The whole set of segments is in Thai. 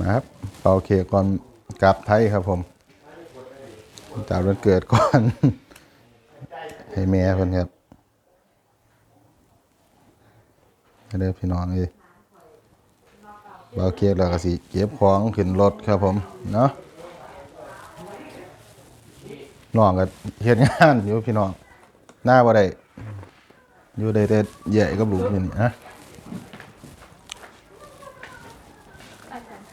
นะครับเป่าเค้กก่อนกลับไทยครับผมจากวันเกิดก่อน ให้แม่เพิ่นครับเด้อพี่น้องเอ้ยเป่าเค้กแล้วก็สิเก็บของขึ้นรถครับผมเนาะน้องก็เฮ็ดงานอยู่พี่น้องหน้าบ่ได้อยู่ได้แต่ใหญ่กับลูกอยู่นี่นะ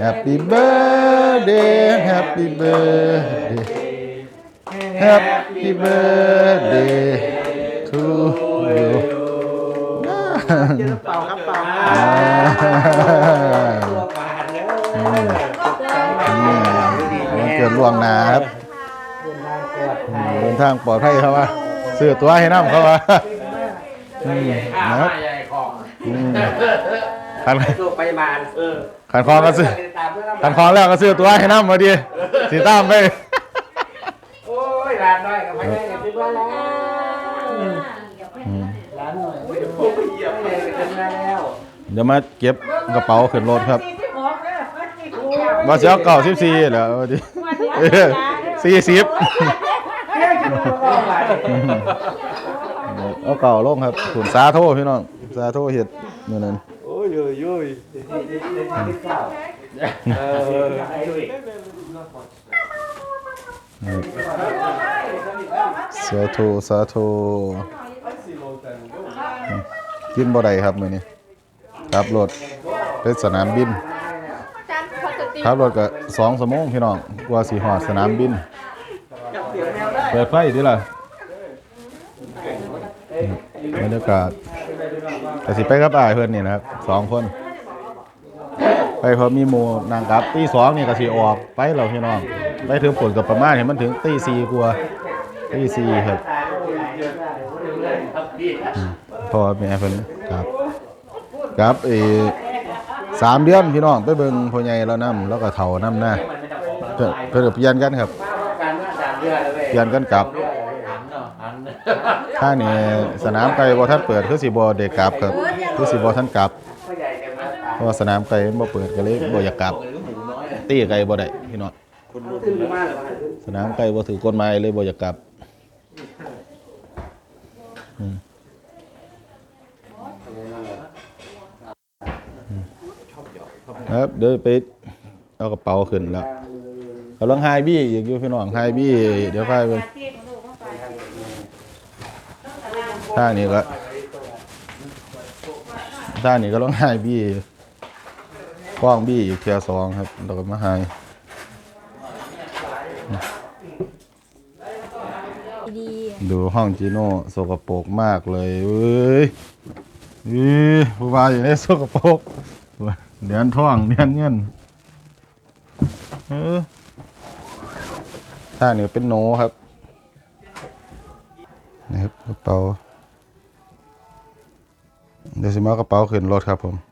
Happy birthday, happy birthday, happy birthday to you. เจอเป่าครับเป่าตัวปานเลยวันเกิดล่วงหน้าครับเดินทางปลอดภัยครับว่าซื้อตัวให้น้ำเขาว่าอืมอ่านะครับ ใหญ่ของอืมขันตัวไปบานเออขันคองก็ซื้อตามเพื่อนขันคองแล้วก็ซื้อตัวให้น้ำมาดีสีตามไปโอ้ยร้านน้อยกับไม่ได้กับที่บ้านแล้วอืมร้านหน่อยโอ้ยเหยียบเลยกันแล้วเดี๋ยวมาเก็บกระเป๋าขึ้นรถครับว่าเสียเก่าสิบสี่เหรอว่าดิสี่สิบเอาเก่าลงครับขุนสาโทพี่น้องสาโทเห็ดเมื่อนั้นโอ้ ยโอ้ยโอ้ยเออสาโทสาโทกินบ่ได้ครับมื้อนี้ขับรถไปสนามบินขับรถก็สองชั่วโมงพี่น้องกว่าสิฮอดสนามบิน เปิดไฟดิล่ะบรรยากาศ แต่สิไปกับอ้ายเพื่อนนี่นะครับสองคน ไปพอมีหมูนางกลับตีสองนี่ก็สิออกไปเราพี่น้อง ไปถึงผลกับประมาณเห็นมันถึงตีสี่กว่าตีสี่ครับอืมพ่อแม่เพิ่นครับครับเออสามเดือนพี่น้องไปเบิ่งพ่อใหญ่แล้วนํแล้วก็เฒ่านํหน้าเพิ่นเพิ่นก็เปลี่ยนกันครับเปลี่ยนกันกลับ นเนาะหันถ้านี่สนามไก่บ่ทันเปิดคือสิบ่ได้กลับครับคือสิบ่ทันกลับพ่อใหญ่เพราะว่าสนามไก่มันบ่เปิดก็เลยบ่อยากกลับตีไก่บ่ได้พี่น้องขึ้นมากเลยสนามไก่บ่ถือกฎหมายเลยบ่อยากกลับอืมครับเดี๋ยวไปเอากระเป๋าขึ้นแล้วกำลังไฮบี้อีกอยู่พี่น้องไฮบี้เดี๋ยวพาไป ท่านี้ก็ท่านี้ก็ต้องไฮบี้กว้างบี้อีกเทียสองครับเราก็มาไฮดีดูห้องจีโน่สกปรกมากเลยเว้ยอีผู้บาอยู่ในสกปรกเดือนท่องเดือนเงินเออท่านี้เป็นโนครับนี่ครับกระเป๋า เดี๋ยวสิมาเอากระเป๋าขึ้นรถครับผม